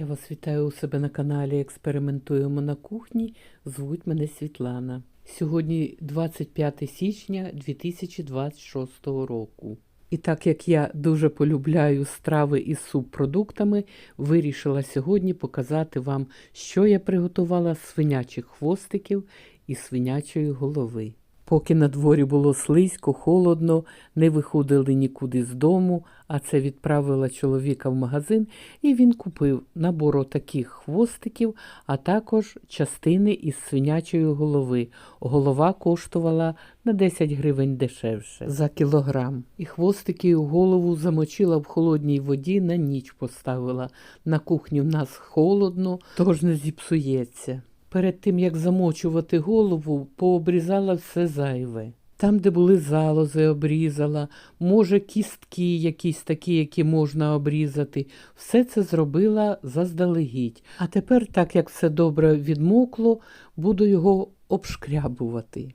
Я вас вітаю у себе на каналі Експериментуємо на кухні. Звуть мене Світлана. Сьогодні 25 січня 2026 року. І так як я дуже полюбляю страви із субпродуктами, вирішила сьогодні показати вам, що я приготувала з свинячих хвостиків і свинячої голови. Поки на дворі було слизько, холодно, не виходили нікуди з дому, а це відправила чоловіка в магазин, і він купив набор таких хвостиків, а також частини із свинячої голови. Голова коштувала на 10 гривень дешевше за кілограм. І хвостики у голову замочила в холодній воді, на ніч поставила. На кухні в нас холодно, тож не зіпсується. Перед тим, як замочувати голову, пообрізала все зайве. Там, де були залози, обрізала, може, кістки якісь такі, які можна обрізати. Все це зробила заздалегідь. А тепер, так як все добре відмокло, буду його обшкрябувати.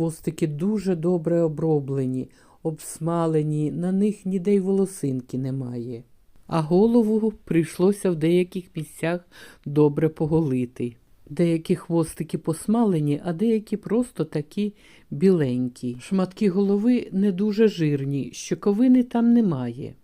Хвостики дуже добре оброблені, обсмалені, на них ніде й волосинки немає. А голову прийшлося в деяких місцях добре поголити. Деякі хвостики посмалені, а деякі просто такі біленькі. Шматки голови не дуже жирні, щоковини там немає.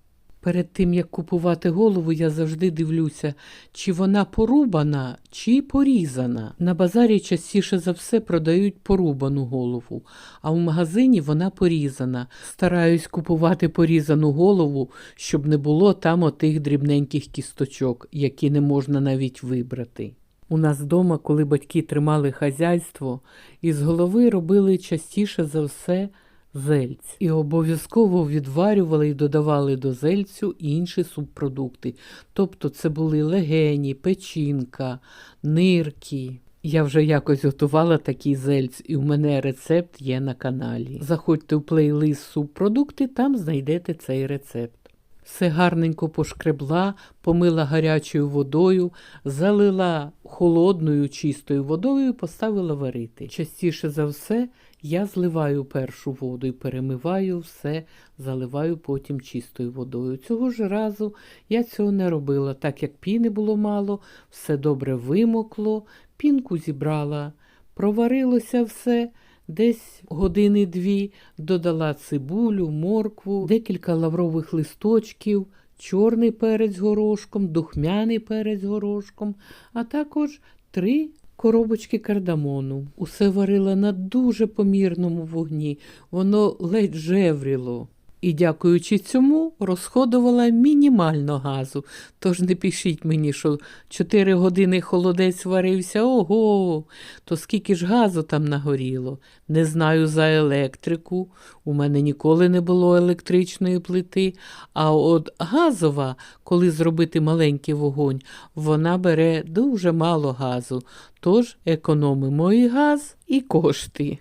Перед тим, як купувати голову, я завжди дивлюся, чи вона порубана, чи порізана. На базарі частіше за все продають порубану голову, а в магазині вона порізана. Стараюсь купувати порізану голову, щоб не було там отих дрібненьких кісточок, які не можна навіть вибрати. У нас вдома, коли батьки тримали хазяйство, із голови робили частіше за все зельць. І обов'язково відварювали і додавали до зельцю інші субпродукти. Тобто це були легені, печінка, нирки. Я вже якось готувала такий зельць, і у мене рецепт є на каналі. Заходьте в плейлист субпродукти, там знайдете цей рецепт. Все гарненько пошкребла, помила гарячою водою, залила холодною чистою водою і поставила варити. Частіше за все я зливаю першу воду і перемиваю все, заливаю потім чистою водою. Цього ж разу я цього не робила, так як піни було мало, все добре вимокло, пінку зібрала, проварилося все. Десь години-дві додала цибулю, моркву, декілька лаврових листочків, чорний перець горошком, духмяний перець горошком, а також три коробочки кардамону. Усе варила на дуже помірному вогні, воно ледь жевріло. І, дякуючи цьому, розходувала мінімально газу. Тож не пишіть мені, що 4 години холодець варився, ого, то скільки ж газу там нагоріло. Не знаю за електрику. У мене ніколи не було електричної плити. А от газова, коли зробити маленький вогонь, вона бере дуже мало газу. Тож економимо і газ, і кошти.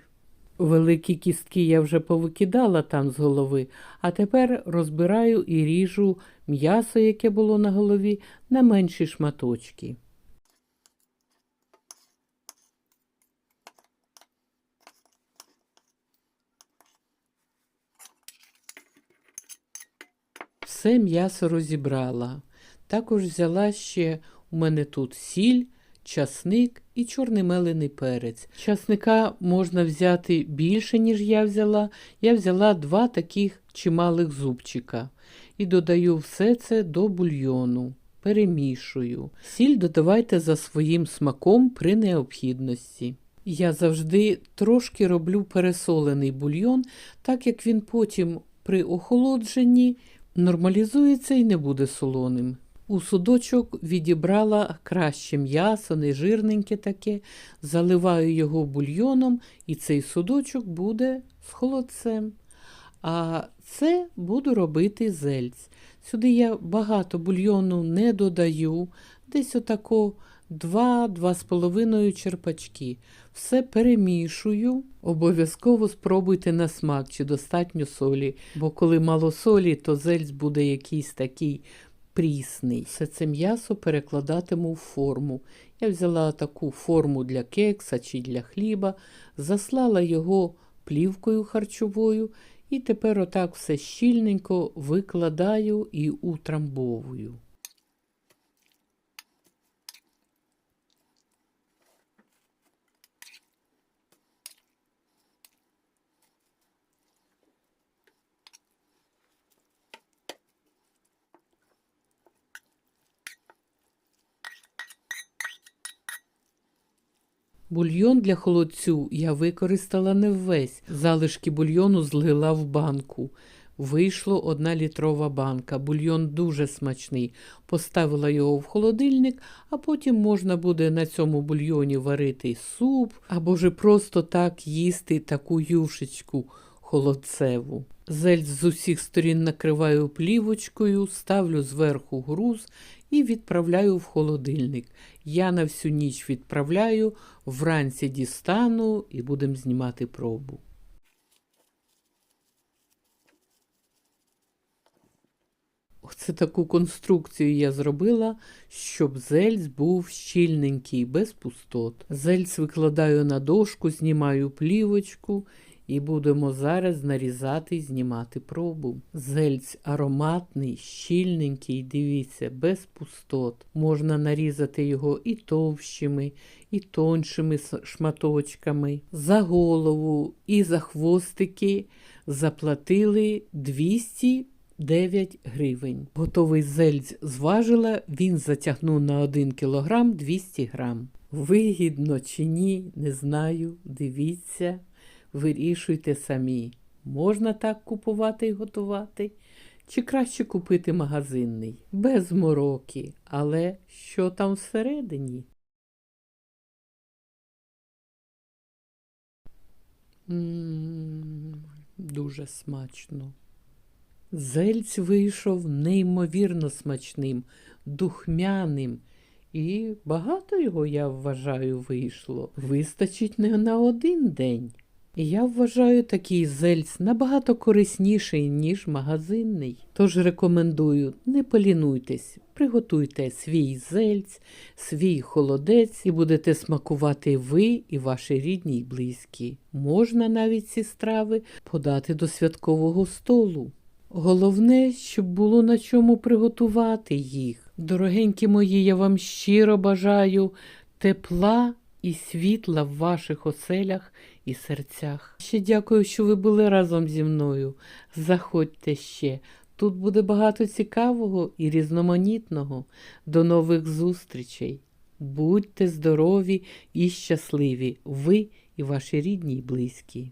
Великі кістки я вже повикидала там з голови, а тепер розбираю і ріжу м'ясо, яке було на голові, на менші шматочки. Все м'ясо розібрала. Також взяла ще у мене тут сіль, часник і чорний мелений перець. Часника можна взяти більше, ніж я взяла. Я взяла два таких чималих зубчика і додаю все це до бульйону. Перемішую. Сіль додавайте за своїм смаком при необхідності. Я завжди трошки роблю пересолений бульйон, так як він потім при охолодженні нормалізується і не буде солоним. У судочок відібрала краще м'ясо, не жирненьке таке, заливаю його бульйоном, і цей судочок буде з холодцем. А це буду робити зельць. Сюди я багато бульйону не додаю, десь отако 2-2,5 черпачки. Все перемішую. Обов'язково спробуйте на смак, чи достатньо солі, бо коли мало солі, то зельць буде якийсь такий прісний. Все це м'ясо перекладатиму в форму. Я взяла таку форму для кекса чи для хліба, заслала його плівкою харчовою і тепер отак все щільненько викладаю і утрамбовую. Бульйон для холодцю я використала не весь. Залишки бульйону злила в банку. Вийшло одна літрова банка. Бульйон дуже смачний. Поставила його в холодильник, а потім можна буде на цьому бульйоні варити суп або ж просто так їсти таку юшечку холодцеву. Зельць з усіх сторін накриваю плівочкою, ставлю зверху груз і відправляю в холодильник. Я на всю ніч відправляю, вранці дістану і будемо знімати пробу. Оце таку конструкцію я зробила, щоб зельць був щільненький, без пустот. Зельць викладаю на дошку, знімаю плівочку і будемо зараз нарізати і знімати пробу. Зельць ароматний, щільненький, дивіться, без пустот. Можна нарізати його і товщими, і тоншими шматочками. За голову і за хвостики заплатили 200 9 гривень. Готовий зельць зважила, він затягнув на 1 кілограм 200 грам. Вигідно чи ні, не знаю. Дивіться, вирішуйте самі. Можна так купувати і готувати, чи краще купити магазинний, без мороки. Але що там всередині? М, Дуже смачно. Зельць вийшов неймовірно смачним, духмяним, і багато його, я вважаю, вийшло. Вистачить не на один день. Я вважаю такий зельць набагато корисніший, ніж магазинний. Тож рекомендую, не полінуйтесь, приготуйте свій зельць, свій холодець і будете смакувати ви і ваші рідні й близькі. Можна навіть ці страви подати до святкового столу. Головне, щоб було на чому приготувати їх. Дорогенькі мої, я вам щиро бажаю тепла і світла в ваших оселях і серцях. Ще дякую, що ви були разом зі мною. Заходьте ще. Тут буде багато цікавого і різноманітного. До нових зустрічей. Будьте здорові і щасливі, ви і ваші рідні й близькі.